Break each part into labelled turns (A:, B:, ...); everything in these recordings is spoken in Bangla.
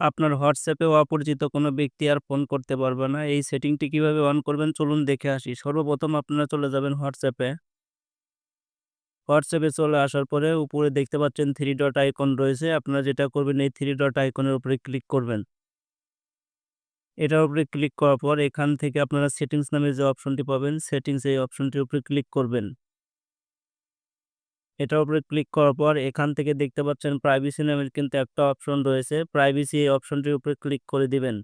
A: আপনার হোয়াটসঅ্যাপে অপরিচিত কোনো ব্যক্তি আর ফোন করতে পারবে না। এই সেটিংটি কীভাবে অন করবেন চলুন দেখে আসি। সর্বপ্রথম আপনারা চলে যাবেন হোয়াটসঅ্যাপে। হোয়াটসঅ্যাপে চলে আসার পরে উপরে দেখতে পাচ্ছেন থ্রি ডট আইকন রয়েছে। আপনারা যেটা করবেন, এই থ্রি ডট আইকনের উপরে ক্লিক করবেন। এটার উপরে ক্লিক করার পর এখান থেকে আপনারা সেটিংস নামে যে অপশনটি পাবেন সেটিংস এই অপশনটির উপরে ক্লিক করবেন। এটার উপরে ক্লিক করার পর এখান থেকে দেখতে পাচ্ছেন প্রাইভেসি নামের কিন্তু একটা অপশন রয়েছে। প্রাইভেসি এই অপশনটির উপরে ক্লিক করে দিবেন।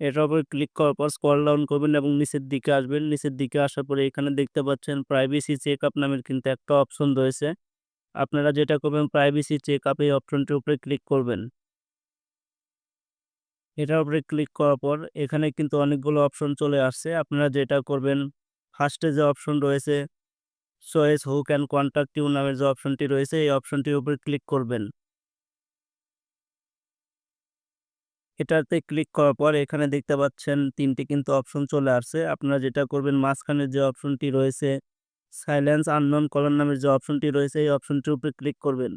A: এটার উপরে ক্লিক করার পর স্ক্রল ডাউন করবেন এবং নিচের দিকে আসবেন। নিচের দিকে আসার পরে এখানে দেখতে পাচ্ছেন প্রাইভেসি চেক আপ নামের কিন্তু একটা অপশন রয়েছে। আপনারা যেটা করবেন প্রাইভেসি চেক আপ এই অপশনটির উপরে ক্লিক করবেন। এটার উপরে ক্লিক করার পর এখানে কিন্তু অনেকগুলো অপশন চলে আসছে। আপনারা যেটা করবেন ফার্স্টে যে অপশন রয়েছে choice who can contact you নামের যে অপশনটি রয়েছে, এই অপশনটির উপরে ক্লিক করবেন। এটাতে ক্লিক করার পর এখানে দেখতে পাচ্ছেন ৩ টি কিন্তু অপশন চলে আসছে। আপনারা যেটা করবেন মাঝখানের যে অপশনটি রয়েছে সাইলেন্স আননোন কলার নামের যে অপশনটি রয়েছে, এই অপশনটির উপরে ক্লিক করবেন।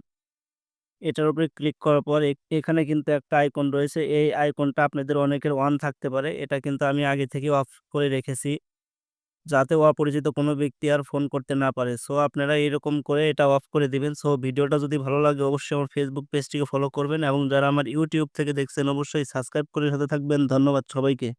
A: এটার উপরে ক্লিক করার পর এখানে কিন্তু একটা আইকন রয়েছে। এই আইকনটা আপনাদের অনেকের অন থাকতে পারে। এটা কিন্তু আমি আগে থেকে অফ করে রেখেছি। যাতে অপরিচিত কোনো ব্যক্তি আর ফোন করতে না পারে। সো, আপনারা এরকম করে এটা অফ করে দিবেন। সো, ভিডিওটা যদি ভালো লাগে, অবশ্যই আমার ফেসবুক পেজটিকে ফলো করবেন এবং যারা আমার ইউটিউব থেকে দেখছেন, অবশ্যই সাবস্ক্রাইব করে সাথে থাকবেন। ধন্যবাদ সবাইকে।